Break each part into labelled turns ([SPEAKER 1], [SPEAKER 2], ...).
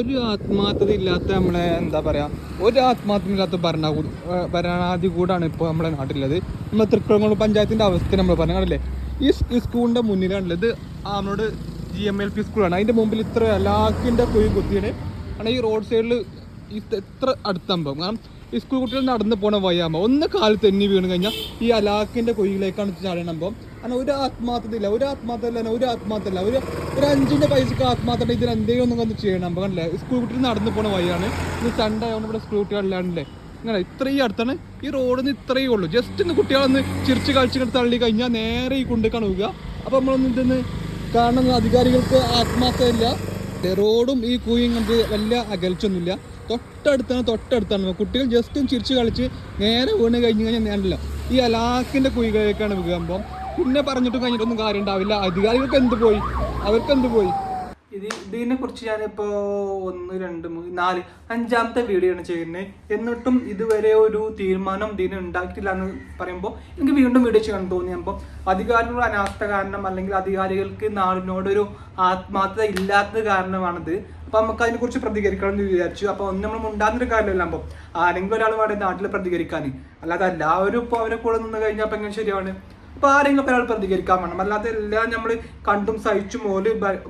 [SPEAKER 1] ഒരു ആത്മാർത്ഥത ഇല്ലാത്ത നമ്മളെ എന്താ പറയാ ഒരു ആത്മാർത്ഥത ഇല്ലാത്ത ഭരണകൂട ഭരണാധികൂടാണ് ഇപ്പോൾ നമ്മുടെ നാട്ടിലുള്ളത്. നമ്മുടെ തൃക്കുളങ്ങോട് പഞ്ചായത്തിന്റെ അവസ്ഥ നമ്മൾ പറഞ്ഞു കണ്ടില്ലേ? ഈ സ്കൂളിന്റെ മുന്നിലാണുള്ളത്. ആമനോട് ജി എം എൽ പി സ്കൂളാണ് അതിന്റെ മുമ്പിൽ ഇത്ര ലാക്കിന്റെ കുഴി കുത്തിയാണ്. കാരണം ഈ റോഡ് സൈഡിൽ ഇത്ര അടുത്ത സംഭവം അടുത്താകുമ്പോൾ കാരണം ഈ സ്കൂൾ കുട്ടികൾ നടന്ന് പോണ വയ്യാമ ഒന്ന് കാൽ തെന്നി വീണ് കഴിഞ്ഞാൽ ഈ അലാക്കിന്റെ കുഴിയിലേക്കാണ് ചാടണമ്പോൾ അങ്ങനെ ഒരു ആത്മാർത്ഥത ഇല്ല ഒരു ആത്മാർത്ഥ ഇല്ല ഒരു ആത്മാർത്ഥ ഇല്ല ഒരു ഒരു അഞ്ചിന്റെ പൈസക്ക് ആത്മാർത്ഥ ഇതിന് എന്തെങ്കിലും ഒന്നും ഒന്ന് ചെയ്യണം കണ്ടില്ലേ? സ്കൂൾ കുട്ടികൾ നടന്നു പോണ വയ്യാണ് ഇത് സൺഡേ ആയതുകൊണ്ട് ഇവിടെ സ്കൂൾ കുട്ടികളല്ലാണ്ടല്ലേ ഇങ്ങനെ ഇത്രയും അടുത്താണ്. ഈ റോഡിൽ നിന്ന് ഇത്രയേ ഉള്ളൂ. ജസ്റ്റ് ഒന്ന് കുട്ടികളൊന്ന് ചിരിച്ച് കളിച്ചിട്ട് തള്ളി കഴിഞ്ഞാൽ നേരെ ഈ കൊണ്ട് കണുക അപ്പോൾ നമ്മളൊന്നും ഇതൊന്ന് കാണുന്ന അധികാരികൾക്ക് ആത്മാർത്ഥമില്ല റോഡും ഈ കൂയും കണ്ട് വലിയ അകൽച്ചൊന്നുമില്ല. തൊട്ടടുത്താണ് തൊട്ടടുത്താണ്. കുട്ടികൾ ജസ്റ്റ് ചിരിച്ചു കളിച്ച് നേരെ വീണ് കഴിഞ്ഞ് കഴിഞ്ഞാൽ നേരല്ല ഈ അലാക്കിന്റെ കുഴികളിലേക്കാണ് വീകുമ്പോൾ പിന്നെ പറഞ്ഞിട്ടും കഴിഞ്ഞിട്ടൊന്നും കാര്യം ഉണ്ടാവില്ല. അധികാരികൾക്ക് എന്ത് പോയി? അവർക്ക് എന്ത് പോയി? ഇത് ഇതിനെ കുറിച്ച് ഞാനിപ്പോ ഒന്ന് രണ്ട് മൂന്ന് നാല് അഞ്ചാമത്തെ വീഡിയോ ആണ് ചെയ്യുന്നത് എന്നിട്ടും ഇതുവരെ ഒരു തീരുമാനം ഇതിനെ ഉണ്ടാക്കിയിട്ടില്ല എന്ന് പറയുമ്പോൾ എനിക്ക് വീണ്ടും വീഡിയോ ചെയ്യാൻ തോന്നിയപ്പോൾ അധികാരികളുടെ അനാസ്ഥ കാരണം അല്ലെങ്കിൽ അധികാരികൾക്ക് നാടിനോടൊരു ആത്മാർത്ഥത ഇല്ലാത്തത് കാരണമാണിത്. അപ്പൊ നമുക്ക് അതിനെ കുറിച്ച് പ്രതികരിക്കണം എന്ന് വിചാരിച്ചു. അപ്പൊ ഒന്ന് നമ്മൾ ഉണ്ടാകുന്നൊരു കാര്യമല്ല അപ്പം ആരെങ്കിലും ഒരാൾ വേണ്ട നാട്ടിൽ പ്രതികരിക്കാൻ. അല്ലാതെ എല്ലാവരും ഇപ്പോൾ അവരെ കൂടെ നിന്ന് കഴിഞ്ഞാൽ അപ്പൊ എങ്ങനെ ശരിയാണ്? അപ്പോൾ ആരെങ്കിലും ഒരാൾ പ്രതികരിക്കാൻ വേണം. അല്ലാതെ എല്ലാം നമ്മൾ കണ്ടും സഹിച്ചും ഓൽ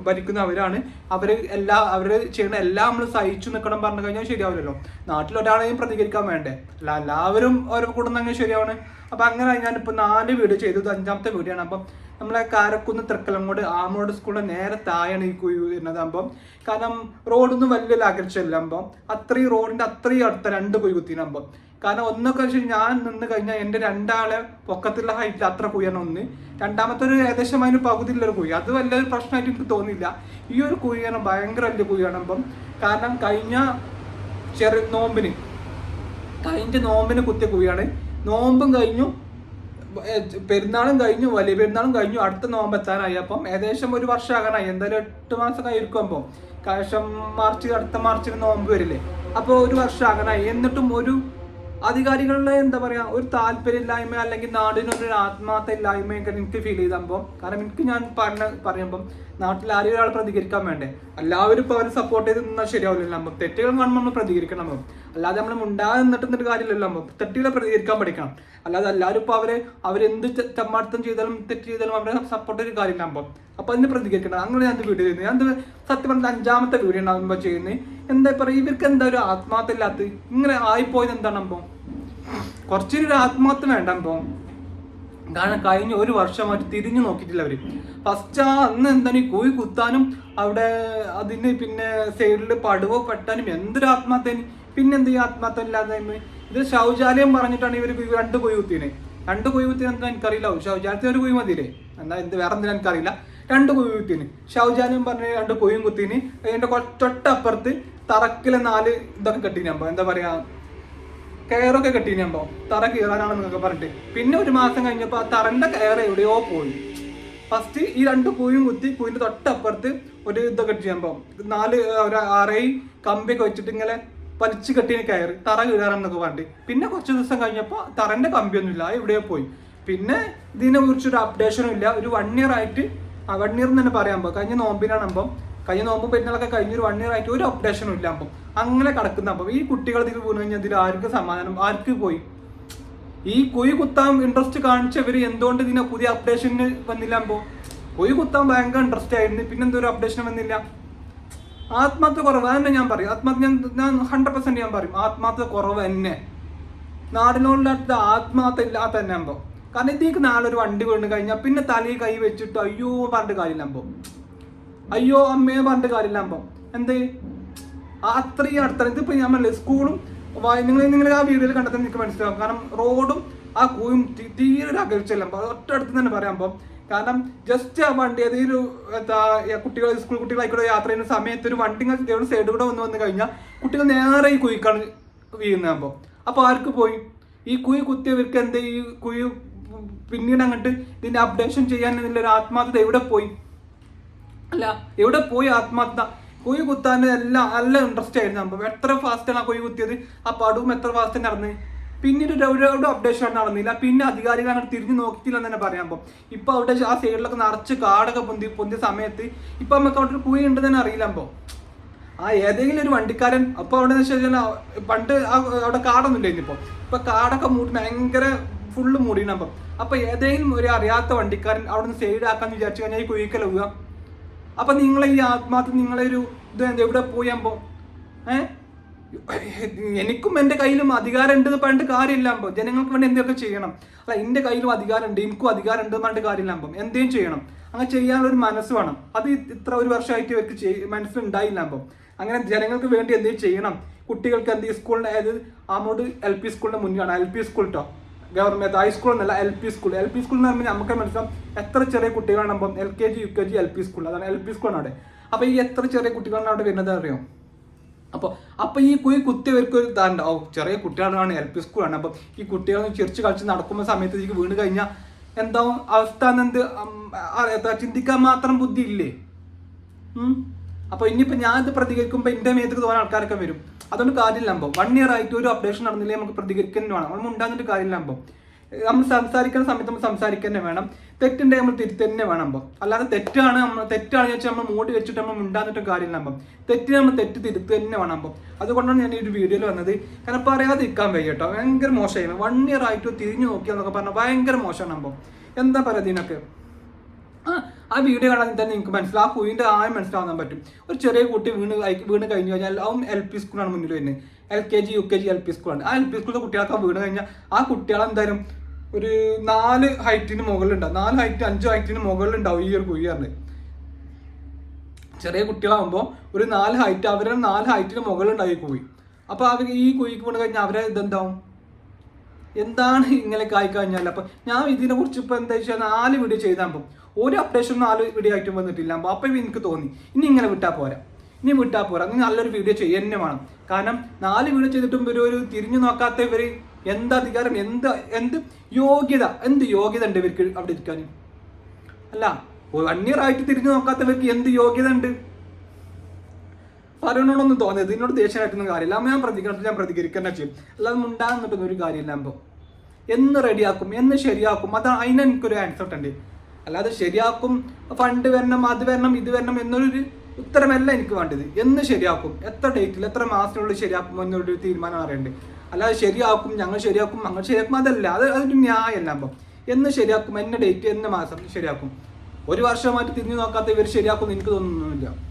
[SPEAKER 1] ഭരിക്കുന്നവരാണ്. അവർ എല്ലാ അവർ ചെയ്യുന്ന എല്ലാം നമ്മൾ സഹിച്ചു നിൽക്കണം പറഞ്ഞു കഴിഞ്ഞാൽ ശരിയാവില്ലല്ലോ. നാട്ടിൽ ഒരാളെയും പ്രതികരിക്കാൻ വേണ്ടേ? അല്ല എല്ലാവരും ഓരോ കൂടെ നിന്ന് അങ്ങനെ ശരിയാവണ് അപ്പൊ അങ്ങനെ ഞാനിപ്പോൾ നാല് വീട് ചെയ്തത്. അഞ്ചാമത്തെ ആണ്. അപ്പം നമ്മളെ കാരക്കുന്ന് തൃക്കലങ്ങോട് ആമോട് സ്കൂളിന്റെ നേരെ താഴെയാണ് ഈ കുഴി വരുന്നത്. അപ്പം കാരണം റോഡൊന്നും വലിയ അകൽച്ചല്ല അപ്പം അത്രയും റോഡിന്റെ അത്രയും അടുത്ത രണ്ട് കുഴി കുത്തിനാകുമ്പോൾ കാരണം ഒന്നൊക്കെ വെച്ചാൽ ഞാൻ നിന്ന് കഴിഞ്ഞാൽ എന്റെ രണ്ടാളെ പൊക്കത്തുള്ള ഹൈറ്റിൽ അത്ര കുഴിയാണ് ഒന്ന്. രണ്ടാമത്തെ ഒരു ഏകദേശം അതിന് പകുതിയിലൊരു കുഴി. അത് വലിയൊരു പ്രശ്നമായിട്ട് എനിക്ക് തോന്നിയില്ല. ഈ ഒരു കുഴിയാണ് ഭയങ്കര വലിയ കുഴിയാണ്. അപ്പം കാരണം കഴിഞ്ഞ ചെറു നോമ്പിന് കഴിഞ്ഞ നോമ്പിന് കുത്തിയ കുഴിയാണ്. നോമ്പും കഴിഞ്ഞു. പെരുന്നാളും കഴിഞ്ഞു വലിയ പെരുന്നാളും കഴിഞ്ഞു. അടുത്ത നോമ്പ് എത്താനായി. അപ്പം ഏകദേശം ഒരു വർഷം ആകാനായി എന്തായാലും എട്ട് മാസം കഴിക്കും അപ്പം. കാശം മാർച്ച് അടുത്ത മാർച്ചിന് നോമ്പ് വരില്ലേ. അപ്പോൾ ഒരു വർഷം ആകാനായി എന്നിട്ടും ഒരു അധികാരികളുടെ എന്താ പറയാ ഒരു താല്പര്യമില്ലായ്മ അല്ലെങ്കിൽ നാടിനൊരു ആത്മാർത്ഥ ഇല്ലായ്മയൊക്കെ എനിക്ക് ഫീൽ ചെയ്തപ്പോൾ കാരണം എനിക്ക് ഞാൻ പറഞ്ഞ പറയുമ്പം നാട്ടിൽ ആരെയും ഒരാൾ പ്രതികരിക്കാൻ വേണ്ടേ? എല്ലാവരും ഇപ്പോൾ അവരെ സപ്പോർട്ട് ചെയ്ത് നിന്നാൽ ശരിയാവില്ലല്ലോ. നമ്മൾ തെറ്റുകൾ കാണുമ്പോൾ നമ്മൾ പ്രതികരിക്കണം നമ്മൾ അല്ലാതെ നമ്മൾ മുണ്ടാതെ നിന്നിട്ട് നിന്നിട്ട് കാര്യമില്ലല്ലോ നമ്മൾ തെറ്റുകളെ പ്രതികരിക്കാൻ പഠിക്കണം. അല്ലാതെ എല്ലാവരും ഇപ്പോൾ അവരെ അവരെന്ത് ചമ്മാർത്ഥം ചെയ്താലും തെറ്റ് ചെയ്താലും അവരെ സപ്പോർട്ട് ചെയ്ത് കാര്യമില്ല അപ്പോൾ അപ്പോൾ അതിന് പ്രതികരിക്കണം അങ്ങനെ ഞാൻ വീഡിയോ ചെയ്യുന്നത് ഞാൻ സത്യം പറഞ്ഞ അഞ്ചാമത്തെ വീഡിയോ ഉണ്ടാകുമ്പോൾ ചെയ്യുന്നത് എന്താ പറയുക? ഇവർക്ക് എന്താ ഒരു ആത്മാർത്ഥ ഇല്ലാത്ത ഇങ്ങനെ ആയിപ്പോയത് എന്താണ് അപ്പോൾ കുറച്ചൊരു ആത്മാർത്ഥ വേണ്ട അപ്പോൾ കാരണം കഴിഞ്ഞ ഒരു വർഷമായിട്ട് തിരിഞ്ഞു നോക്കിയിട്ടില്ല അവർ. ഫസ്റ്റ് ആ അന്ന് എന്താണ് ഈ കുഴി കുത്താനും അവിടെ അതിന് പിന്നെ സൈഡിൽ പടുവോ പെട്ടാനും എന്തൊരു ആത്മാർത്ഥന് പിന്നെ എന്ത് ഈ ആത്മാർത്ഥം ഇല്ലാതെ ഇത് ശൗചാലയം പറഞ്ഞിട്ടാണ് ഇവർ രണ്ട് കുഴി കുത്തിനെ രണ്ട് കുഴി കുത്തിന് എന്താ എനിക്കറിയില്ല. ശൗചാലയത്തിൽ ഒരു കുഴി മതിയില്ലേ? എന്താ എന്ത് വേറെ എന്തിനാ എനിക്കറിയില്ല. രണ്ട് കുഴി കുത്തിന് ശൗചാലയം പറഞ്ഞ രണ്ട് കുഴിയും കുത്തിന് അതിന്റെ കൊ- തൊട്ടപ്പുറത്ത് തറക്കിലെ നാല് ഇതൊക്കെ കെട്ടിനപ്പോ എന്താ പറയാ? കയറൊക്കെ കിട്ടിയിട്ടുണ്ടോ? തറ കീറാനാണെന്നൊക്കെ പറഞ്ഞിട്ട്. പിന്നെ ഒരു മാസം കഴിഞ്ഞപ്പോൾ ആ തറന്റെ കയർ എവിടെയോ പോയി. ഫസ്റ്റ് ഈ രണ്ട് പൂയും കുത്തി പൂവിന്റെ തൊട്ടപ്പുറത്ത് ഒരു ഇതൊക്കെ ചെയ്യുമ്പോൾ നാല് ഒരു അറയി കമ്പിയൊക്കെ വെച്ചിട്ട് ഇങ്ങനെ വലിച്ചു കെട്ടിന് കയറി തറ കീറാനാണെന്നൊക്കെ പറഞ്ഞിട്ട്. പിന്നെ കുറച്ച് ദിവസം കഴിഞ്ഞപ്പോൾ തറന്റെ കമ്പിയൊന്നുമില്ല എവിടെയോ പോയി. പിന്നെ ഇതിനെ കുറിച്ചൊരു അപ്ഡേഷനും ഇല്ല. ഒരു വൺ ഇയർ ആയിട്ട് വൺ ഇയർ എന്ന് തന്നെ പറയാൻ പോകും കഴിഞ്ഞ നോമ്പിനാണ് അപ്പം കഴിഞ്ഞ നോമ്പും പെരുന്നാളൊക്കെ കഴിഞ്ഞ ഒരു വൺ ഇയർ ആയിട്ട് ഒരു അപ്ഡേഷനും ഇല്ല അപ്പം. അങ്ങനെ കിടക്കുന്ന അപ്പം ഈ കുട്ടികൾ ഇതിൽ വീണ് കഴിഞ്ഞാൽ ഇതിൽ ആർക്ക് സമാധാനം? ആർക്ക് പോയി? ഈ കുഴി കുത്താൻ ഇൻട്രസ്റ്റ് കാണിച്ചവർ എന്തുകൊണ്ട് ഇതിനെ പുതിയ അപ്ഡേഷന് വന്നില്ല അപ്പോൾ കുഴി കുത്താൻ ഭയങ്കര ഇൻട്രസ്റ്റ് ആയിരുന്നു. പിന്നെ എന്തോ ഒരു അപ്ഡേഷൻ വന്നില്ല? ആത്മാർത്ഥ കുറവ്. അതന്നെ ഞാൻ പറയും. ആത്മാർത്ഥ ഞാൻ ഞാൻ ഹൺഡ്രഡ് പെർസെന്റ് ഞാൻ പറയും. ആത്മാർത്ഥ കുറവ് തന്നെ. നാടിനോടിനകത്ത് ആത്മാർത്ഥ ഇല്ലാത്ത തന്നെ ആകുമ്പോൾ കാരണം ഇതിലേക്ക് നാളെ ഒരു വണ്ടി വീണ് കഴിഞ്ഞാൽ പിന്നെ തലയിൽ കൈ വെച്ചിട്ട് അയ്യോ പറഞ്ഞിട്ട് കാര്യമില്ല അമ്പോ. അയ്യോ അമ്മയെ പറഞ്ഞിട്ട് കാര്യമില്ല അമ്പോ എന്തേ? അത്രയും അടുത്ത ഇതിപ്പോ ഞാൻ പറഞ്ഞില്ലേ സ്കൂളും നിങ്ങൾ നിങ്ങൾ ആ വീഡിയോയിൽ കണ്ടെത്താൻ എനിക്ക് മനസ്സിലാവും. കാരണം റോഡും ആ കൂയും തീരെ ഒരു അകൽച്ചല്ല ഒറ്റ അടുത്ത് തന്നെ പറയാം അപ്പം കാരണം ജസ്റ്റ് ആ വണ്ടി ഏതെങ്കിലും എന്താ കുട്ടികൾ സ്കൂൾ കുട്ടികളായിക്കൂടെ യാത്ര ചെയ്യുന്ന സമയത്ത് ഒരു വണ്ടി ഇങ്ങനെ സൈഡ് കൂടെ വന്ന് വന്ന് കഴിഞ്ഞാൽ കുട്ടികൾ നേരെ ഈ കുയിക്കാണ് വീഴുന്നത് അപ്പോൾ അപ്പോൾ ആർക്ക് പോയി? ഈ കുയി കുത്തിയവർക്ക് എന്താ? ഈ കുയി പിന്നീട് അങ്ങോട്ട് ഇതിന്റെ അപ്ഡേഷൻ ചെയ്യാൻ ഇതിന്റെ ഒരു ആത്മാർത്ഥത എവിടെ പോയി? അല്ല എവിടെ പോയി ആത്മാർത്ഥ കുഴി കുത്താൻ എല്ലാം നല്ല ഇൻട്രസ്റ്റ് ആയിരുന്നു അപ്പം. എത്ര ഫാസ്റ്റ് ആണ് കുഴി കുത്തിയത്? ആ പടവും എത്ര ഫാസ്റ്റ് നടന്ന് പിന്നീട് ഒരു- ഒരു അപ്ഡേഷൻ നടന്നില്ല. പിന്നെ അധികാരികൾ അങ്ങനെ തിരിഞ്ഞു നോക്കിയില്ല എന്ന് തന്നെ പറയാം അപ്പം. ഇപ്പൊ അവിടെ ആ സൈഡിലൊക്കെ നിറച്ച് കാടൊക്കെ പൊന്തി പൊന്തിയ സമയത്ത് ഇപ്പൊ നമുക്ക് അവിടെ ഒരു കുഴി ഉണ്ടെന്ന് തന്നെ അറിയില്ല അപ്പോൾ ആ ഏതെങ്കിലും ഒരു വണ്ടിക്കാരൻ അപ്പൊ അവിടെ എന്ന് വെച്ചാൽ പണ്ട് അവിടെ കാടൊന്നും ഇല്ലായിരുന്നു ഇപ്പോൾ ഇപ്പൊ കാടൊക്കെ മൂടി ഭയങ്കര ഫുള്ള് മൂടിയിട്ടുണ്ട് അപ്പം. അപ്പൊ ഏതെങ്കിലും ഒരു അറിയാത്ത വണ്ടിക്കാരൻ അവിടെ നിന്ന് സൈഡ് ആക്കാന്ന് വിചാരിച്ചു കഴിഞ്ഞാൽ ഈ കുഴിക്കല വീഴാം അപ്പൊ നിങ്ങളെ ഈ ആത്മാർത്ഥം നിങ്ങളെ ഒരു ഇത് എവിടെ പോയാകുമ്പോ ഏഹ് എനിക്കും എന്റെ കയ്യിലും അധികാരം ഉണ്ടെന്ന് പറഞ്ഞിട്ട് കാര്യമില്ലാകുമ്പോൾ ജനങ്ങൾക്ക് വേണ്ടി എന്തൊക്കെ ചെയ്യണം. അല്ല എന്റെ കയ്യിലും അധികാരം ഉണ്ട് എനിക്കും അധികാരം ഉണ്ട് എന്ന് പറഞ്ഞിട്ട് കാര്യമില്ലാകുമ്പോൾ എന്തേലും ചെയ്യണം. അങ്ങനെ ചെയ്യാനുള്ള ഒരു മനസ്സ് വേണം. അത് ഇത്ര ഒരു വർഷമായിട്ട് ഇവർക്ക് ചെയ്- മനസ്സിലുണ്ടായില്ലാകുമ്പോൾ അങ്ങനെ ജനങ്ങൾക്ക് വേണ്ടി എന്തെങ്കിലും ചെയ്യണം. കുട്ടികൾക്ക് എന്ത് സ്കൂളിന്റെ അതായത് ആമോട് എൽ പി സ്കൂളിന്റെ മുന്നിലാണ്. എൽ പി സ്കൂൾ കേട്ടോ ഗവൺമെന്റ് ഹൈസ്കൂൾ എന്നല്ല L P school L P school എന്ന് പറയുമ്പോൾ നമുക്ക് മനസ്സിലാവും എത്ര ചെറിയ കുട്ടികളാണ് അപ്പം L K G U K G L P school അതാണ് എൽ പി സ്കൂളാണ് അവിടെ. അപ്പൊ ഈ എത്ര ചെറിയ കുട്ടികളാണ് അവിടെ വരുന്നത് അറിയോ? അപ്പോൾ അപ്പോൾ ഈ കുഴി കുത്തിയവർക്ക് ഒരു ഇതാണ്ട് ഓ ചെറിയ കുട്ടികളാണ് എൽ പി സ്കൂളാണ് അപ്പോൾ ഈ കുട്ടികൾ ചിരിച്ച് കളിച്ച് നടക്കുന്ന സമയത്ത് എനിക്ക് വീണ് കഴിഞ്ഞാൽ എന്താവും? അവസ്ഥ എന്നെന്ത് ഉം, ചിന്തിക്കാൻ മാത്രം ബുദ്ധി ഇല്ലേ അപ്പൊ ഇനിയിപ്പോ ഞാൻ ഇത് പ്രതികരിക്കുമ്പോ എന്റെ മേത്തേക്ക് തോന്നുന്ന ആൾക്കാരൊക്കെ വരും. അതുകൊണ്ട് കാര്യമില്ലാമ്പോ വൺ ഇയർ ആയിട്ട് ഒരു അപ്ഡേഷൻ നടന്നില്ലേ നമുക്ക് പ്രതികരിക്കാൻ വേണം. നമ്മൾ ഉണ്ടാകുന്നിട്ട് കാര്യമില്ലാമ്പോ നമ്മൾ സംസാരിക്കുന്ന സമയത്ത് നമ്മൾ സംസാരിക്കുക തന്നെ വേണം. തെറ്റുണ്ടെങ്കിൽ നമ്മൾ തിരുത്തി തന്നെ വേണം അപ്പോൾ അല്ലാതെ തെറ്റാണ് നമ്മൾ തെറ്റാണ് വെച്ചാൽ നമ്മൾ മൂടി വെച്ചിട്ട് നമ്മൾ ഉണ്ടാകുന്നിട്ട് കാര്യമില്ല അപ്പം തെറ്റിന് നമ്മൾ തെറ്റ് തിരുത്തി തന്നെ വേണം അതുകൊണ്ടാണ് ഞാൻ ഈ ഒരു വീഡിയോയിൽ വന്നത്. കാരണം പറയാതെ ഇരിക്കാൻ വയ്യ കേട്ടോ ഭയങ്കര മോശമായി. വൺ ഇയർ ആയിട്ട് തിരിഞ്ഞു നോക്കിയെന്നൊക്കെ പറഞ്ഞാൽ ഭയങ്കര മോശമാണ് അപ്പം എന്താ പറയുക ഇതിനൊക്കെ? ആ വീഡിയോ കാണാൻ തന്നെ നിങ്ങൾക്ക് മനസ്സിലാവും. ആ കുയിന്റെ ആയം മനസ്സിലാവാൻ പറ്റും. ഒരു ചെറിയ കുട്ടി വീണ് വീണ് കഴിഞ്ഞു കഴിഞ്ഞാൽ അവൻ എൽ പി സ്കൂളാണ് മുന്നിൽ വരുന്നത്. L K G U K G L P സ്കൂളാണ് ആ എൽ പി സ്കൂളിലെ കുട്ടികൾക്ക് വീണ് കഴിഞ്ഞാൽ ആ കുട്ടികളെ എന്തായാലും ഒരു നാല് ഹൈറ്റിന് മുകളിലുണ്ടാവും. നാല് ഹൈറ്റ് അഞ്ച് ഹൈറ്റിന് മുകളിലുണ്ടാവും ഈ ഒരു പറഞ്ഞത് ചെറിയ കുട്ടികളാകുമ്പോൾ ഒരു നാല് ഹൈറ്റ് അവരുടെ നാല് ഹൈറ്റിന് മുകളിലുണ്ടാവും ഈ കുഴി. അപ്പോൾ അവർ ഈ കുഴിക്ക് വീണ് കഴിഞ്ഞാൽ അവരെ ഇതെന്താവും? എന്താണ് ഇങ്ങനെ കഴിഞ്ഞാൽ അപ്പൊ ഞാൻ ഇതിനെ കുറിച്ച് ഇപ്പൊ എന്താ വെച്ചാൽ നാല് വീഡിയോ ചെയ്താകുമ്പോൾ ഒരു അപ്ഡേഷൻ നാല് വീഡിയോ ആയിട്ടും വന്നിട്ടില്ല. അപ്പൊ എനിക്ക് തോന്നി ഇനി ഇങ്ങനെ വിട്ടാ പോരാ. ഇനി വിട്ടാ പോരാ. നീ നല്ലൊരു വീഡിയോ ചെയ്യന്നെ വേണം. കാരണം നാല് വീഡിയോ ചെയ്തിട്ടും ഇവർ ഒരു തിരിഞ്ഞു നോക്കാത്ത ഇവർ എന്ത് അധികാരം എന്ത് എന്ത് യോഗ്യത എന്ത് യോഗ്യത ഉണ്ട് ഇവർക്ക് അവിടെ ഇരിക്കാൻ അല്ല വൺ ഇയർ ആയിട്ട് തിരിഞ്ഞു നോക്കാത്തവർക്ക് എന്ത് യോഗ്യത ഉണ്ട്? പറയണോടൊന്നും തോന്നിയത്. ഇതിനോട് ദേഷ്യമായിട്ടൊന്നും കാര്യമില്ല. അമ്മ ഞാൻ പ്രതികരിക്കണം ഞാൻ പ്രതികരിക്കേണ്ട ചെയ്യും. അല്ലാതെ മുണ്ടാകുന്നിട്ടൊന്നും ഒരു കാര്യമില്ല അമ്പോ. എന്ന് റെഡിയാക്കും എന്ന് ശരിയാക്കും. അത് അതിന് എനിക്കൊരു ആൻസർ ഉണ്ട്. അല്ലാതെ ശരിയാക്കും ഫണ്ട് വരണം അത് വരണം ഇത് വരണം എന്നൊരു ഉത്തരമല്ല എനിക്ക് വേണ്ടത്. എന്ന് ശരിയാക്കും. എത്ര ഡേറ്റിൽ എത്ര മാസത്തിനുള്ളിൽ ശരിയാക്കും എന്നൊരു തീരുമാനം അറിയണ്ടേ. അല്ലാതെ ശരിയാക്കും ഞങ്ങൾ ശരിയാക്കും ഞങ്ങൾ ശരിയാക്കും അതല്ല. അത് അതൊരു ന്യായമല്ല അപ്പം എന്ന് ശരിയാക്കും എന്ന ഡേറ്റ് എന്ന മാസം ശരിയാക്കും. ഒരു വർഷമായിട്ട് തിരിഞ്ഞു നോക്കാത്ത ഇവർ ശരിയാക്കും എനിക്ക് തോന്നുന്നില്ല.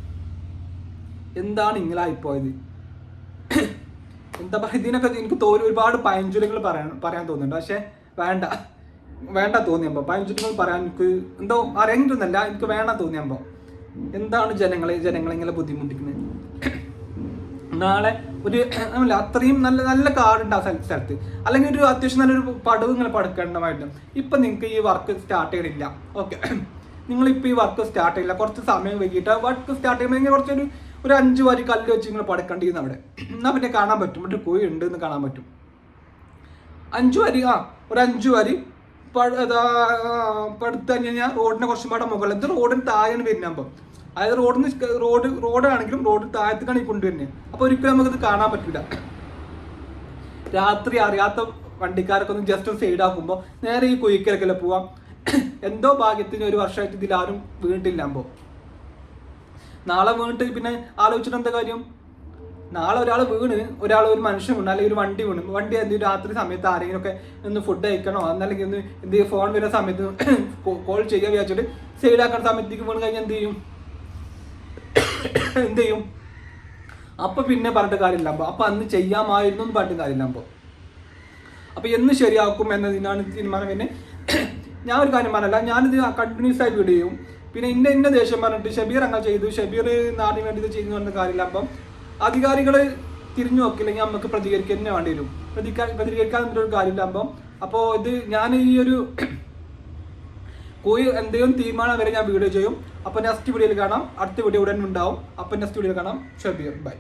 [SPEAKER 1] എന്താണ് ഇങ്ങനായിപ്പോയത് എന്താ പറയുക? ഇതിനൊക്കെ എനിക്ക് തോന്നി ഒരുപാട് പഴഞ്ചൊല്ലുകൾ പറയാൻ പറയാൻ തോന്നുന്നുണ്ട്. പക്ഷെ വേണ്ട. വേണ്ട തോന്നിയപ്പോൾ പഴഞ്ചൊല്ലുകൾ പറയാൻ എനിക്ക് എന്തോ അറിയാനിട്ടൊന്നല്ല എനിക്ക് വേണ്ട തോന്നിയപ്പോൾ എന്താണ് ജനങ്ങളെ ജനങ്ങളെ ഇങ്ങനെ ബുദ്ധിമുട്ടിക്കുന്നത്? നാളെ ഒരു അല്ല അത്രയും നല്ല നല്ല കാടുണ്ട് ആ സ്ഥല- സ്ഥലത്ത്. അല്ലെങ്കിൽ ഒരു അത്യാവശ്യം നല്ലൊരു പടവ് നിങ്ങൾ പടുക്കേണ്ടതായിട്ട് ഇപ്പൊ നിങ്ങൾക്ക് ഈ വർക്ക് സ്റ്റാർട്ട് ചെയ്യണില്ല. ഓക്കെ നിങ്ങളിപ്പോൾ ഈ വർക്ക് സ്റ്റാർട്ട് ചെയ്യില്ല കുറച്ച് സമയം വൈകിട്ട് വർക്ക് സ്റ്റാർട്ട് ചെയ്യുമ്പോൾ കുറച്ചൊരു ഒരു അഞ്ച് വരി കല്ല് വെച്ച് നിങ്ങൾ പടക്കേണ്ടിയിരുന്നു അവിടെ. എന്നാൽ പിന്നെ കാണാൻ പറ്റും. മറ്റേ കോഴി ഉണ്ട് എന്ന് കാണാൻ പറ്റും. അഞ്ചു വരി ആ ഒരു അഞ്ചു വരി പടുത്ത് കഴിഞ്ഞാൽ റോഡിനെ കുറച്ച് പാടെ മുകളിൽ. ഇത് റോഡിന് താഴെയാണ് വരുന്ന അപ്പം അതായത് റോഡിന് റോഡ് റോഡാണെങ്കിലും റോഡ് താഴത്തേക്കാണ് ഈ കൊണ്ടുവരുന്നത് അപ്പോൾ ഒരിക്കലും നമുക്കിത് കാണാൻ പറ്റില്ല രാത്രി അറിയാത്ത വണ്ടിക്കാരൊക്കെ ജസ്റ്റ് സൈഡ് ആക്കുമ്പോൾ നേരെ ഈ കുയിക്കലൊക്കെ പോവാം. എന്തോ ഭാഗ്യത്തിന് ഒരു വർഷമായിട്ട് ഇതിലാരും വീണിട്ടില്ല അപ്പോൾ നാളെ വീണിട്ട് പിന്നെ ആലോചിച്ചിട്ട് എന്താ കാര്യം? നാളെ ഒരാൾ വീണ് ഒരാൾ ഒരു മനുഷ്യൻ വീണ് അല്ലെങ്കിൽ ഒരു വണ്ടി വീണ്. വണ്ടി എന്തെങ്കിലും രാത്രി സമയത്ത് ആരെങ്കിലും ഒക്കെ ഒന്ന് ഫുഡ് അയക്കണോ എന്നല്ലെങ്കിൽ ഒന്ന് എന്ത് ഫോൺ വരുന്ന സമയത്ത് കോൾ ചെയ്യുക വിചാരിച്ചിട്ട് സൈഡ് ആക്കുന്ന സമയത്തേക്ക് വീണ് കഴിഞ്ഞാൽ എന്ത് ചെയ്യും? എന്ത് ചെയ്യും? അപ്പൊ പിന്നെ പറഞ്ഞിട്ട് കാര്യമില്ല അപ്പൊ അപ്പൊ അന്ന് ചെയ്യാമായിരുന്നു എന്ന് പറഞ്ഞിട്ട് കാര്യമില്ല അപ്പൊ അപ്പൊ എന്ന് ശരിയാക്കും എന്നതിനാണ് തീരുമാനം പിന്നെ ഞാൻ ഒരു കാര്യം പറഞ്ഞല്ല. ഞാനിത് കണ്ടിന്യൂസ് ആയി വീഡിയോ ചെയ്യും. പിന്നെ ഇന്ന ഇന്ന ദേഷ്യം പറഞ്ഞിട്ട് ഷബീർ അങ്ങനെ ചെയ്തു. ഷബീർ നാടിന് വേണ്ടി ഇത് ചെയ്തു പറഞ്ഞ കാര്യമില്ല. അപ്പം അധികാരികൾ തിരിഞ്ഞു നോക്കില്ലെങ്കിൽ നമുക്ക് പ്രതികരിക്കുക തന്നെ വേണ്ടി വരും. പ്രതികാ പ്രതികരിക്കാൻ ഒരു കാര്യമില്ല. അപ്പം അപ്പോൾ ഇത് ഞാൻ ഈ ഒരു കോയി എന്തെങ്കിലും തീരുമാനം വരെ ഞാൻ വീഡിയോ ചെയ്യും. അപ്പോൾ നെക്സ്റ്റ് വീഡിയോയിൽ കാണാം. അടുത്ത വീഡിയോ ഉടൻ ഉണ്ടാവും. അപ്പോൾ നെക്സ്റ്റ് വീഡിയോയിൽ കാണാം. ഷബീർ ബൈ